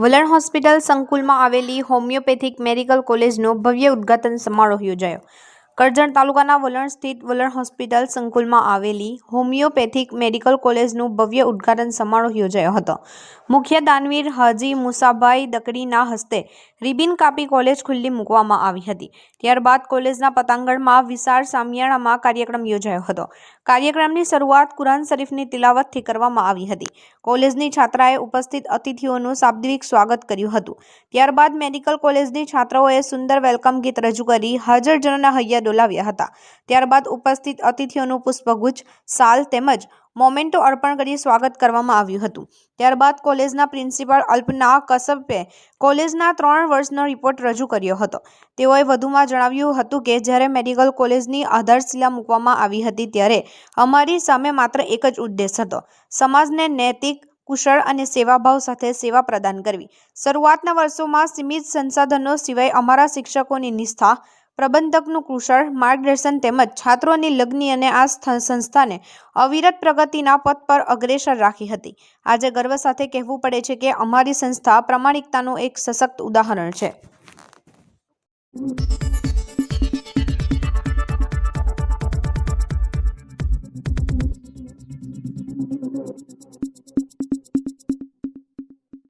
વલણ હોસ્પિટલ સંકુલમાં આવેલી હોમિયોપેથિક મેડિકલ કોલેજનો ભવ્ય ઉદ્ઘાટન સમારોહ યોજાયો. કરજણ તાલુકાના વલણ સ્થિત વલણ હોસ્પિટલ સંકુલમાં આવેલી હોમિયોપેથિક મેડિકલ કોલેજનું ભવ્ય ઉદ્ઘાટન સમારોહ યોજાયો હતો. મુખ્ય દાનવીર હાજી મુસાભાઈ દકડીના હસ્તે રિબિન કાપી કોલેજ ખુલ્લી મૂકવામાં આવી હતી. ત્યારબાદ કોલેજના પતાંગણમાં વિશાળ સામિયાણામાં કાર્યક્રમ યોજાયો હતો. કાર્યક્રમની શરૂઆત કુરાન શરીફની તિલાવતથી કરવામાં આવી હતી. કોલેજની છાત્રાએ ઉપસ્થિત અતિથિઓનું શાબ્દિક સ્વાગત કર્યું હતું. ત્યારબાદ મેડિકલ કોલેજની છાત્રાઓએ સુંદર વેલકમ ગીત રજૂ કરી હાજરજનોના હૈયા ડોલાવ્યા હતા. ત્યારબાદ ઉપસ્થિત અતિથિઓનું પુષ્પગુચ્છ, સાલ તેમજ મોમેન્ટો અર્પણ કરી સ્વાગત કરવામાં આવ્યું હતું. ત્યારબાદ કોલેજના પ્રિન્સિપાલ અલ્પના કસબે કોલેજના ત્રણ વર્ષનો રિપોર્ટ રજૂ કર્યો હતો. તેઓએ વધુમાં જણાવ્યું હતું કે, જ્યારે મેડિકલ કોલેજની આધારશિલા મૂકવામાં આવી હતી ત્યારે અમારી સામે માત્ર એક જ ઉદ્દેશ હતો, સમાજને નૈતિક, કુશળ અને સેવાભાવ સાથે સેવા પ્રદાન કરવી. શરૂઆતના વર્ષોમાં સીમિત સંસાધનો સિવાય અમારા શિક્ષકોની નિષ્ઠા પ્રબંધકનું કુશળ, માર્ગદર્શન તેમજ છાત્રોની લગ્ની અને આ સ્થ- સંસ્થાને અવિરત પ્રગતિના પથ પર અગ્રેસર રાખી હતી. આજે ગર્વ સાથે કહેવું પડે છે કે અમારી સંસ્થા પ્રમાણિકતાનું એક સશક્ત ઉદાહરણ છે.